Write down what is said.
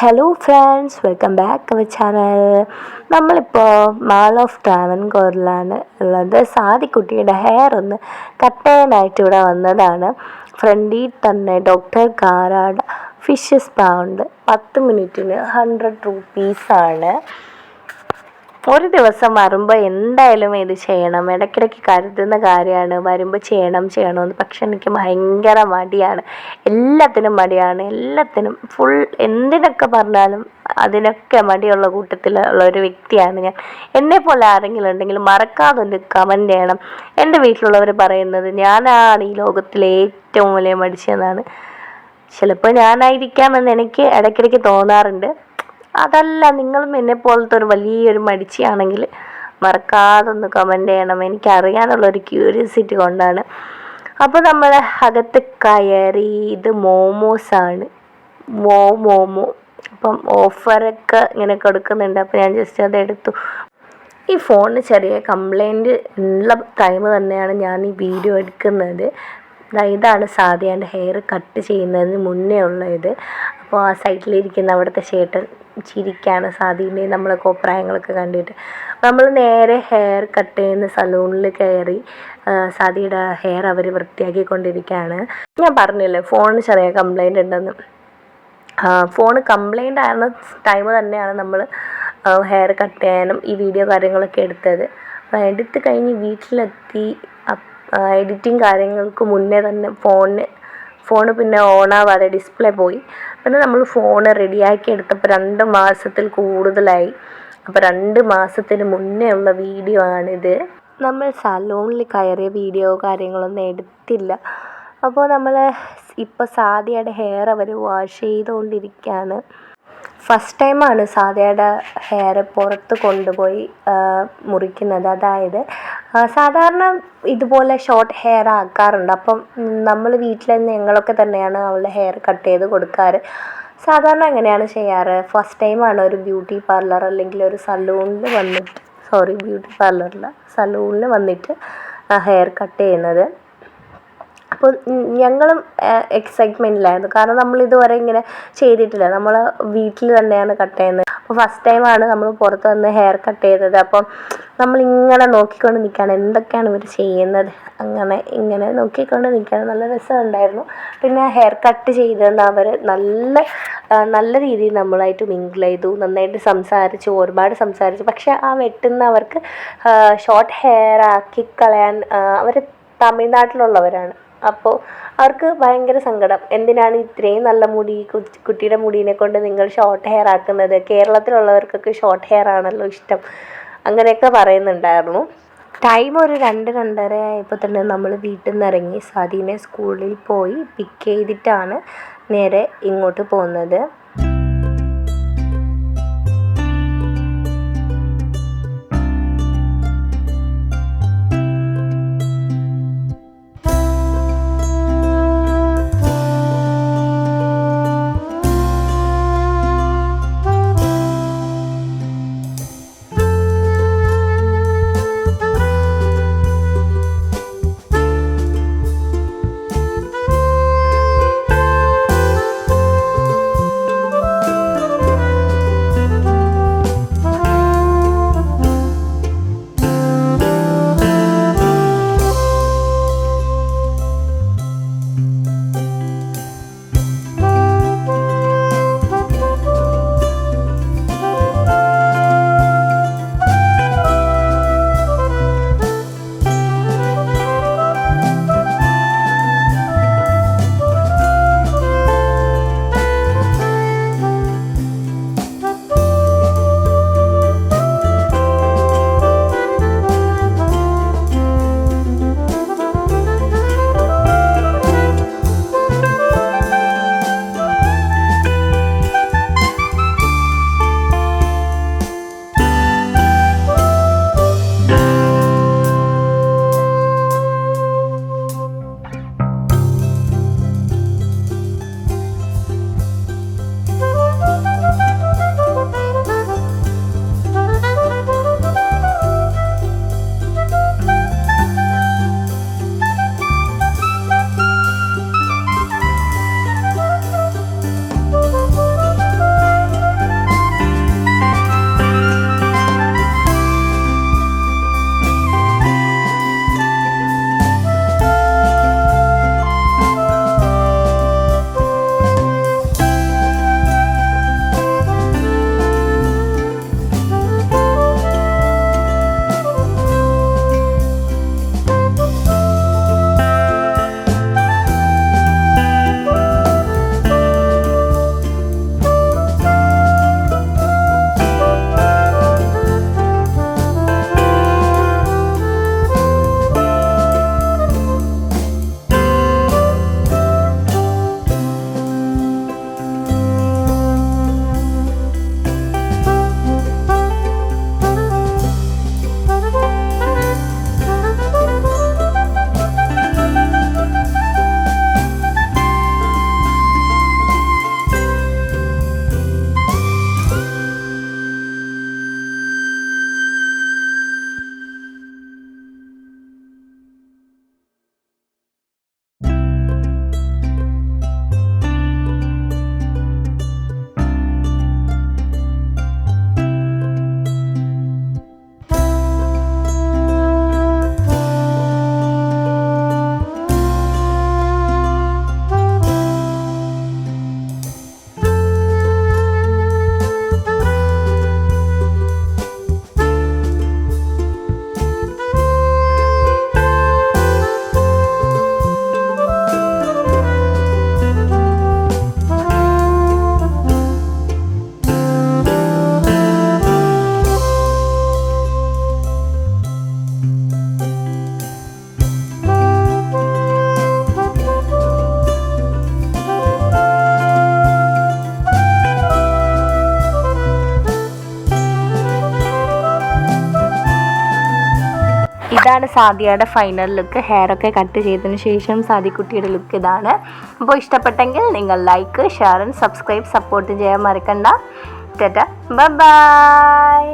Hello friends welcome back our channel നമ്മളിപ്പോൾ mall of ട്രാവൻകൂറിലാണ് ഉള്ളത് സാദിക്കുട്ടിയുടെ ഹെയർ ഒന്ന് കട്ട് ചെയ്യാനായിട്ട് ഇവിടെ വന്നതാണ്. ഫ്രണ്ടിൽ തന്നെ ഡോക്ടർ കാരാട് ഫിഷ് സ്പാ ഉണ്ട് പത്ത് മിനിറ്റിന് ഹൺഡ്രഡ് റുപ്പീസാണ് ഒരു ദിവസം വരുമ്പോൾ എന്തായാലും ഇത് ചെയ്യണം. ഇടയ്ക്കിടയ്ക്ക് കരുതുന്ന കാര്യമാണ്. വരുമ്പോൾ ചെയ്യണം ചെയ്യണമെന്ന് പക്ഷെ എനിക്ക് ഭയങ്കര മടിയാണ്. എല്ലാത്തിനും മടിയാണ്. എല്ലാത്തിനും ഫുൾ എന്തിനൊക്കെ പറഞ്ഞാലും അതിനൊക്കെ മടിയുള്ള കൂട്ടത്തിൽ ഉള്ള ഒരു വ്യക്തിയാണ് ഞാൻ. എന്നെ പോലെ ആരെങ്കിലും ഉണ്ടെങ്കിൽ മറക്കാതെ ഒന്ന് കമന്റ് ചെയ്യണം. എന്റെ വീട്ടിലുള്ളവർ പറയുന്നത് ഞാനാണ് ഈ ലോകത്തിലെ ഏറ്റവും വലിയ മടിച്ചതെന്നാണ് ചിലപ്പോൾ ഞാനായിരിക്കാമെന്ന് എനിക്ക് ഇടയ്ക്കിടയ്ക്ക് തോന്നാറുണ്ട്. അതല്ല നിങ്ങളും എന്നെ പോലത്തെ ഒരു വലിയൊരു മടിച്ചിയാണെങ്കിൽ മറക്കാതെ ഒന്ന് കമന്റ് ചെയ്യണം എനിക്കറിയാനുള്ളൊരു ക്യൂരിയോസിറ്റി കൊണ്ടാണ്. അപ്പോൾ നമ്മൾ അകത്ത് കയറി ഇത് മോമോസാണ്. മോ മോമോ. അപ്പം ഓഫറൊക്കെ ഇങ്ങനെ കൊടുക്കുന്നുണ്ട്. അപ്പോൾ ഞാൻ ജസ്റ്റ് അത് എടുത്തു. ഈ ഫോണിന് ചെറിയ കംപ്ലൈന്റ് ഉള്ള ടൈം തന്നെയാണ് ഞാൻ ഈ വീഡിയോ എടുക്കുന്നത്. ഇതാണ് എന്റെ ഹെയർ കട്ട് ചെയ്യുന്നതിന് മുന്നേ ഉള്ള ഇത് അപ്പോൾ ആ സൈഡിലിരിക്കുന്ന അവിടുത്തെ ചേട്ടൻ ചിരിക്കാണ് സാദീന്റെ നമ്മളെ കോപ്രായങ്ങളൊക്കെ കണ്ടിട്ട്. നമ്മൾ നേരെ ഹെയർ കട്ട് ചെയ്യുന്ന സലൂണിൽ കയറി സാദിയുടെ ഹെയർ അവർ വൃത്തിയാക്കിക്കൊണ്ടിരിക്കുകയാണ്. ഞാൻ പറഞ്ഞില്ലേ ഫോണിന് ചെറിയ കംപ്ലൈന്റ് ഉണ്ടെന്ന്. ഫോൺ കംപ്ലൈന്റ് ആയിരുന്ന ടൈം തന്നെയാണ് നമ്മൾ ഹെയർ കട്ട് ചെയ്യാനും ഈ വീഡിയോ കാര്യങ്ങളൊക്കെ എടുത്തത്. അപ്പോൾ എടുത്ത് കഴിഞ്ഞ് വീട്ടിലെത്തി എഡിറ്റിംഗ് കാര്യങ്ങൾക്ക് മുന്നേ തന്നെ ഫോണിന് ഫോണ് പിന്നെ ഓണാവാതെ ഡിസ്പ്ലേ പോയി. പിന്നെ നമ്മൾ ഫോൺ റെഡിയാക്കി എടുത്തപ്പോൾ രണ്ട് മാസത്തിൽ കൂടുതലായി. അപ്പോൾ രണ്ട് മാസത്തിന് മുന്നേ ഉള്ള വീഡിയോ ആണിത്. നമ്മൾ സലൂണിൽ കയറിയ വീഡിയോ കാര്യങ്ങളൊന്നും എടുത്തില്ല. അപ്പോൾ നമ്മൾ ഇപ്പോൾ സാദിയുടെ ഹെയർ അവർ വാഷ് ചെയ്തുകൊണ്ടിരിക്കുകയാണ് ഫസ്റ്റ് ടൈമാണ് സാദയുടെ ഹെയർ പുറത്ത് കൊണ്ടുപോയി മുറിക്കുന്നത്. അതായത് സാധാരണ ഇതുപോലെ ഷോർട്ട് ഹെയർ ആക്കാറുണ്ട്. അപ്പം നമ്മൾ വീട്ടിൽ ഞങ്ങളൊക്കെ തന്നെയാണ് അവളുടെ ഹെയർ കട്ട് ചെയ്ത് കൊടുക്കാറ്. സാധാരണ അങ്ങനെയാണ് ചെയ്യാറ്. ഫസ്റ്റ് ടൈമാണ് ഒരു ബ്യൂട്ടി പാർലർ അല്ലെങ്കിൽ ഒരു സലൂണിൽ വന്നിട്ട് സോറി ബ്യൂട്ടി പാർലറിൽ സലൂണിൽ വന്നിട്ട് ഹെയർ കട്ട് ചെയ്യുന്നത്. അപ്പോൾ ഞങ്ങളും എക്സൈറ്റ്മെന്റിലായിരുന്നു കാരണം നമ്മൾ ഇതുവരെ ഇങ്ങനെ ചെയ്തിട്ടില്ല. നമ്മൾ വീട്ടിൽ തന്നെയാണ് കട്ട് ചെയ്യുന്നത്. അപ്പോൾ ഫസ്റ്റ് ടൈമാണ് നമ്മൾ പുറത്ത് വന്ന് ഹെയർ കട്ട് ചെയ്തത്. അപ്പം നമ്മളിങ്ങനെ നോക്കിക്കൊണ്ട് നിൽക്കുകയാണ് എന്തൊക്കെയാണ് ഇവർ ചെയ്യുന്നത്? അങ്ങനെ ഇങ്ങനെ നോക്കിക്കൊണ്ട് നിൽക്കുകയാണ് നല്ല രസമുണ്ടായിരുന്നു. പിന്നെ ഹെയർ കട്ട് ചെയ്തെന്ന് അവർ നല്ല നല്ല രീതിയിൽ നമ്മളായിട്ട് മിങ്കിൾ ചെയ്തു. നന്നായിട്ട് സംസാരിച്ചു ഒരുപാട് സംസാരിച്ചു. പക്ഷേ ആ വെട്ടുന്നവർക്ക് ഷോർട്ട് ഹെയർ ആക്കി കളയാൻ അവർ തമിഴ്നാട്ടിലുള്ളവരാണ്. അപ്പോൾ അവർക്ക് ഭയങ്കര സങ്കടം. എന്തിനാണ് ഇത്രയും നല്ല മുടി കുട്ടിയുടെ മുടീനെ കൊണ്ട് നിങ്ങൾ ഷോർട്ട് ഹെയർ ആക്കുന്നത്? കേരളത്തിലുള്ളവർക്കൊക്കെ ഷോർട്ട് ഹെയർ ആണല്ലോ ഇഷ്ടം. അങ്ങനെയൊക്കെ പറയുന്നുണ്ടായിരുന്നു. ടൈം ഒരു രണ്ട് രണ്ടര ആയപ്പോൾ തന്നെ നമ്മൾ വീട്ടിൽ നിന്ന് ഇറങ്ങി സാദീനെ സ്കൂളിൽ പോയി പിക്ക് ചെയ്തിട്ടാണ് നേരെ ഇങ്ങോട്ട് പോകുന്നത്. ഇതാണ് സാദിയയുടെ ഫൈനൽ ലുക്ക് ഹെയർ ഒക്കെ കട്ട് ചെയ്തതിന് ശേഷം സാദിക്കുട്ടിയുടെ ലുക്ക് ഇതാണ്. അപ്പോൾ ഇഷ്ടപ്പെട്ടെങ്കിൽ നിങ്ങൾ like share and subscribe support ചെയ്യാൻ മറക്കണ്ട. ടാറ്റ. ബൈ